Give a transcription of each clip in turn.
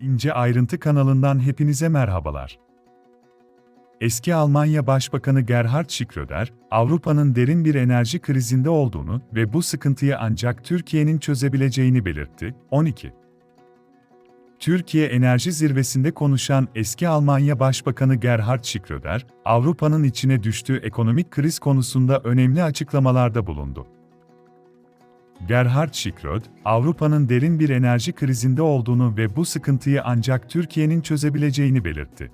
İnce Ayrıntı kanalından hepinize merhabalar. Eski Almanya Başbakanı Gerhard Schröder, Avrupa'nın derin bir enerji krizinde olduğunu ve bu sıkıntıyı ancak Türkiye'nin çözebileceğini belirtti. 12. Türkiye Enerji Zirvesi'nde konuşan eski Almanya Başbakanı Gerhard Schröder, Avrupa'nın içine düştüğü ekonomik kriz konusunda önemli açıklamalarda bulundu. Gerhard Schröder, Avrupa'nın derin bir enerji krizinde olduğunu ve bu sıkıntıyı ancak Türkiye'nin çözebileceğini belirtti.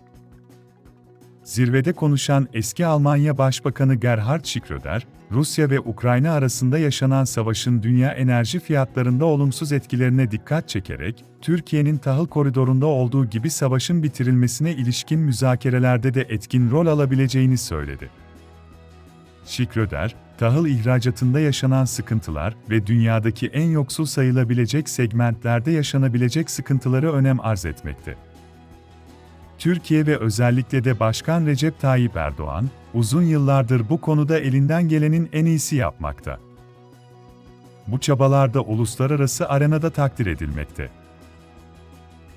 Zirvede konuşan eski Almanya Başbakanı Gerhard Schröder, Rusya ve Ukrayna arasında yaşanan savaşın dünya enerji fiyatlarında olumsuz etkilerine dikkat çekerek, Türkiye'nin tahıl koridorunda olduğu gibi savaşın bitirilmesine ilişkin müzakerelerde de etkin rol alabileceğini söyledi. Schröder, tahıl ihracatında yaşanan sıkıntılar ve dünyadaki en yoksul sayılabilecek segmentlerde yaşanabilecek sıkıntıları önem arz etmekte. Türkiye ve özellikle de Başkan Recep Tayyip Erdoğan, uzun yıllardır bu konuda elinden gelenin en iyisi yapmakta. Bu çabalar da uluslararası arenada takdir edilmekte.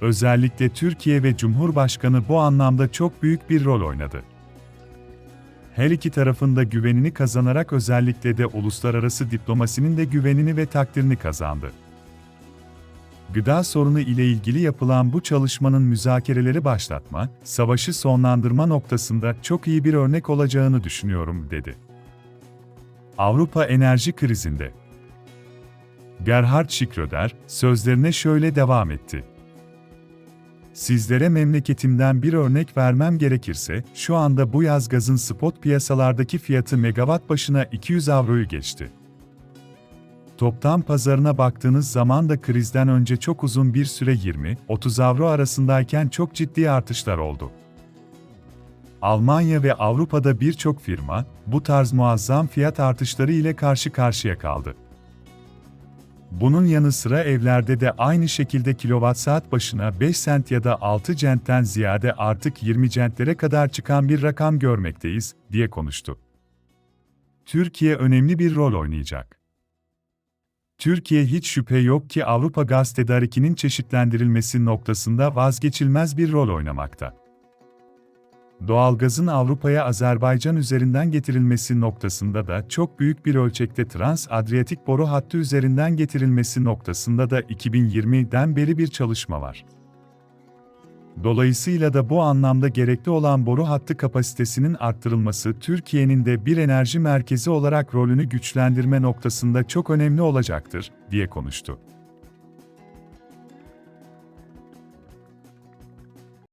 Özellikle Türkiye ve Cumhurbaşkanı bu anlamda çok büyük bir rol oynadı. Her iki tarafın da güvenini kazanarak özellikle de uluslararası diplomasinin de güvenini ve takdirini kazandı. Gıda sorunu ile ilgili yapılan bu çalışmanın müzakereleri başlatma, savaşı sonlandırma noktasında çok iyi bir örnek olacağını düşünüyorum, dedi. Avrupa enerji krizinde Gerhard Schröder, sözlerine şöyle devam etti. Sizlere memleketimden bir örnek vermem gerekirse, şu anda bu yaz gazın spot piyasalardaki fiyatı megawatt başına 200 avroyu geçti. Toptan pazarına baktığınız zaman da krizden önce çok uzun bir süre 20-30 avro arasındayken çok ciddi artışlar oldu. Almanya ve Avrupa'da birçok firma bu tarz muazzam fiyat artışları ile karşı karşıya kaldı. Bunun yanı sıra evlerde de aynı şekilde kilowatt saat başına 5 sent ya da 6 centten ziyade artık 20 centlere kadar çıkan bir rakam görmekteyiz, diye konuştu. Türkiye önemli bir rol oynayacak. Türkiye hiç şüphe yok ki Avrupa gaz tedarikinin çeşitlendirilmesi noktasında vazgeçilmez bir rol oynamakta. Doğalgazın Avrupa'ya Azerbaycan üzerinden getirilmesi noktasında da çok büyük bir ölçekte Trans-Adriyatik boru hattı üzerinden getirilmesi noktasında da 2020'den beri bir çalışma var. Dolayısıyla da bu anlamda gerekli olan boru hattı kapasitesinin arttırılması Türkiye'nin de bir enerji merkezi olarak rolünü güçlendirme noktasında çok önemli olacaktır, diye konuştu.